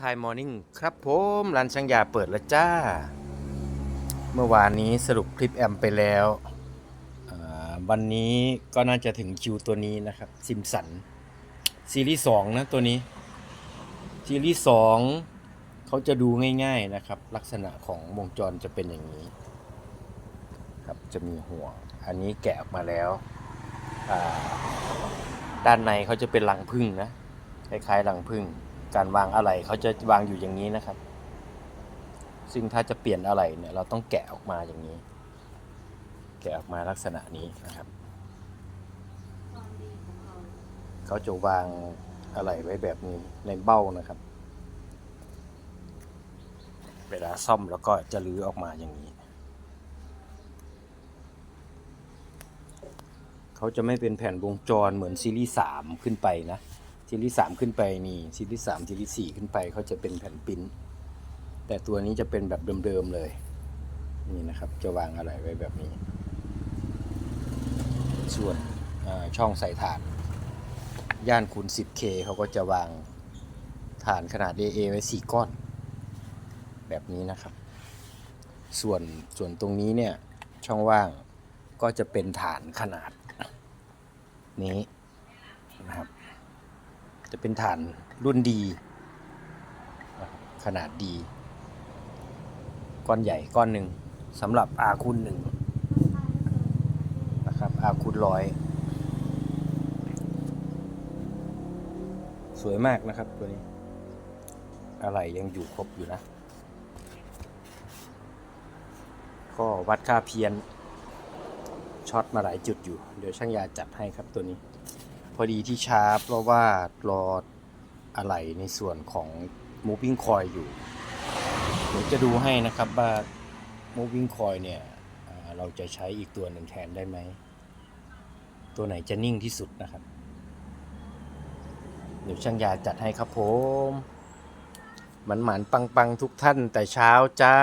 ทายมอร์นิ่งครับผมร้านช่างยาเปิดแล้วจ้า เมื่อวานนี้สรุปคลิปแอมไปแล้ววันนี้ก็น่าจะถึงคิวตัวนี้นะครับซิมสันซีรีส์สองนะตัวนี้ ซีรีส์สองเขาจะดูง่ายๆนะครับ ลักษณะของวงจรจะเป็นอย่างนี้ ครับจะมีห่วอันนี้แกะออกมาแล้ว ด้านในเขาจะเป็นรังผึ้งนะคล้ายๆรังผึ้ง การวางอะไรเขาจะวางอยู่อย่างนี้นะครับ ซึ่งถ้าจะเปลี่ยนอะไรเนี่ยเราต้องแกะออกมาอย่างนี้ แกะออกมาลักษณะนี้นะครับเขาจะวางอะไรไว้แบบนี้ในเบ้านะครับ เวลาซ่อมแล้วก็จะรื้อออกมาอย่างนี้เขาจะไม่เป็นแผ่นวงจรเหมือนซีรีส์สามขึ้นไปนะ ซีรีส์สามขึ้นไปนี่ซีรีส์สามซีรีส์สี่ขึ้นไปเขาจะเป็นแผ่นปิ้นแต่ตัวนี้จะเป็นแบบเดิมๆเลย นี่นะครับ จะวางอะไรไว้แบบนี้ ส่วนช่องใส่ถ่าน ย่านคูณ 10K เขาก็จะวางฐานขนาด AA ไว้ 4 ก้อน แบบนี้นะครับ ส่วนส่วนตรงนี้เนี่ยช่องว่างก็จะเป็นฐานขนาดนี้นะครับ จะเป็นฐานรุ่นดีขนาดดีก้อนใหญ่ก้อนหนึ่งสำหรับอาคูณหนึ่งนะครับอาคูณร้อยสวยมากนะครับตัวนี้ อะไรยังอยู่ครบอยู่นะ ก็วัดค่าเพี้ยนช็อตมาหลายจุดอยู่ เดี๋ยวช่างยาจัดให้ครับตัวนี้ อดีที่ช้าเพราะว่ารออะไรในส่วนของ moving coil อยู่ เดี๋ยวจะดูให้นะครับว่า moving coil เนี่ยเราจะใช้อีกตัวหนึ่งแทนได้ไหม ตัวไหนจะนิ่งที่สุดนะครับ เดี๋ยวช่างยาจัดให้ครับผมหมันหมันปังปังๆทุกท่านแต่เช้าจ้า